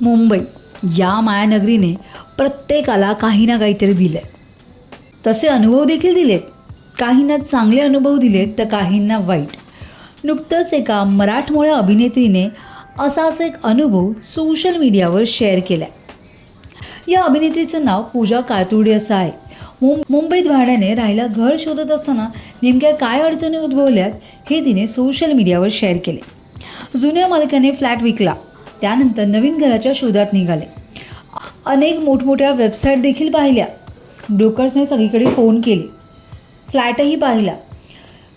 मुंबई या मायानगरीने प्रत्येकाला काही ना काहीतरी दिलं आहे तसे अनुभव देखील दिलेत. काहींना चांगले अनुभव दिलेत तर काहींना वाईट. नुकतंच एका मराठमोळ्या अभिनेत्रीने असाच एक अनुभव सोशल मीडियावर शेअर केला आहे या अभिनेत्रीचं नाव पूजा कातुर्डे असं आहे. मुं मुंबईत भाड्याने राहायला घर शोधत असताना नेमक्या काय अडचणी उद्भवल्यात हे तिने सोशल मीडियावर शेअर केले. जुन्या मालकाने फ्लॅट विकला. त्यानंतर नवीन घराच्या शोधात निघाले. अनेक मोठमोठ्या वेबसाईट देखील पाहिल्या. ब्रोकर्सने सगळीकडे फोन केले. फ्लॅटही पाहिला.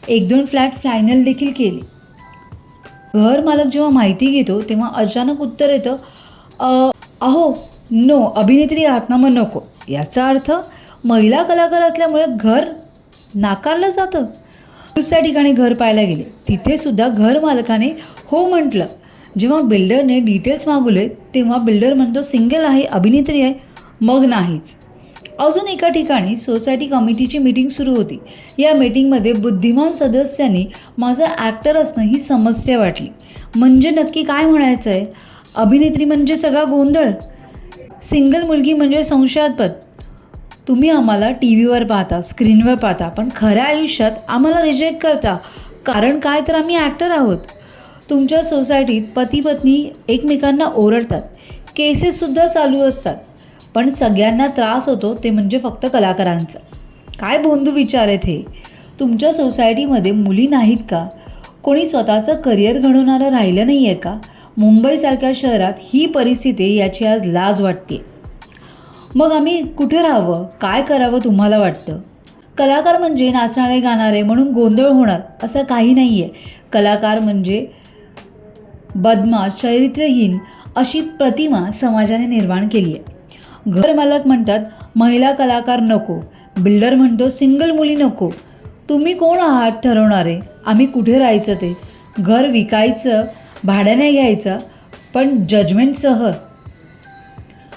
एक दोन फ्लॅट फायनल देखील केले. घर मालक जेव्हा माहिती घेतो तेव्हा अचानक उत्तर येतं अहो नो अभिनेत्री आहात ना मग नको. याचा अर्थ महिला कलाकार असल्यामुळे घर नाकारलं जातं. दुसऱ्या ठिकाणी घर पाहायला गेले. तिथे सुद्धा घर मालकाने हो म्हटलं. जेव्हा बिल्डरने डिटेल्स मागवले तेव्हा बिल्डर म्हणतो सिंगल आहे अभिनेत्री आहे मग नाहीच. अजून एका ठिकाणी सोसायटी कमिटीची मीटिंग सुरू होती. या मीटिंगमध्ये बुद्धिमान सदस्यांनी माझं ॲक्टर असणं ही समस्या वाटली. म्हणजे नक्की काय म्हणायचं आहे अभिनेत्री म्हणजे सगळा गोंधळ? सिंगल मुलगी म्हणजे संशयास्पद? तुम्ही आम्हाला टी व्हीवर पाहता स्क्रीनवर पाहता पण खऱ्या आयुष्यात आम्हाला रिजेक्ट करता. कारण काय तर आम्ही ॲक्टर आहोत. तुमच्या सोसायटीत पती पत्नी एकमेकांना ओरडतात. केसेससुद्धा चालू असतात. पण सगळ्यांना त्रास होतो ते म्हणजे फक्त कलाकारांचा. काय बोंधू विचार आहेत हे? तुमच्या सोसायटीमध्ये मुली नाहीत का? कोणी स्वतःचं करिअर घडवणारं राहिलं नाही आहे का? मुंबईसारख्या शहरात ही परिस्थिती याची आज लाज वाटते मग आम्ही कुठे राहावं? काय करावं तुम्हाला वाटतं? कलाकार म्हणजे नाचणारे गाणारे म्हणून गोंधळ होणार असं काही नाही आहे कलाकार म्हणजे बदमाश चरित्रहीन अशी प्रतिमा समाजाने निर्माण केली आहे. घर मालक म्हणतात महिला कलाकार नको बिल्डर म्हणतो सिंगल मुली नको तुम्ही कोण आहात ठरवणारे? आम्ही कुठे राहायचं ते? घर विकायचं भाड्याने घ्यायचं पण जजमेंटसह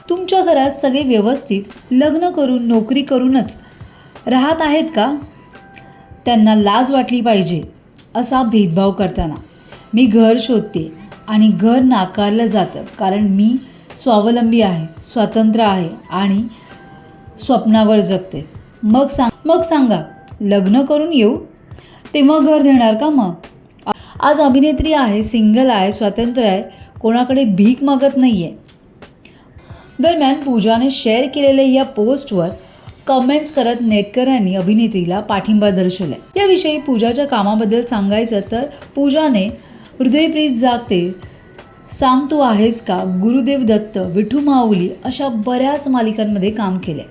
तुमच्या घरात सगळे व्यवस्थित लग्न करून नोकरी करूनच राहत आहेत का? त्यांना लाज वाटली पाहिजे असा भेदभाव करताना. मी घर शोधते आणि घर नाकारलं जातं. कारण मी स्वावलंबी आहे स्वतंत्र आहे आणि स्वप्नावर जगते. मग सांग मग सांगा लग्न करून येऊ? तेव्हा घर देणार का मग? आज अभिनेत्री आहे सिंगल आहे स्वतंत्र आहे कोणाकडे भीक मागत नाही आहे दरम्यान पूजाने शेअर केलेल्या या पोस्टवर कमेंट्स करत नेटकऱ्यांनी अभिनेत्रीला पाठिंबा दर्शवला याविषयी पूजाच्या कामाबद्दल सांगायचं तर पूजाने हृदयप्रीत जागते. सांग तू आहेस का? गुरुदेव दत्त विठू माऊली अशा बऱ्याच मालिकांमध्ये काम केले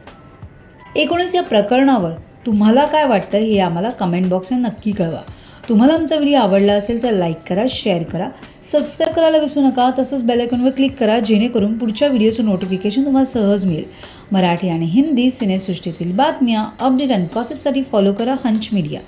एकूणच या प्रकरणावर तुम्हाला काय वाटतं हे आम्हाला कमेंट बॉक्सने नक्की कळवा. तुम्हाला आमचा व्हिडिओ आवडला असेल तर लाईक करा शेअर करा. सबस्क्राईब करायला विसरू नका तसंच बेलायकॉनवर क्लिक करा जेणेकरून पुढच्या व्हिडिओचं नोटिफिकेशन तुम्हाला सहज मिळेल. मराठी आणि हिंदी सिनेसृष्टीतील बातम्या अपडेट आणि गॉसिपसाठी फॉलो करा हंच मीडिया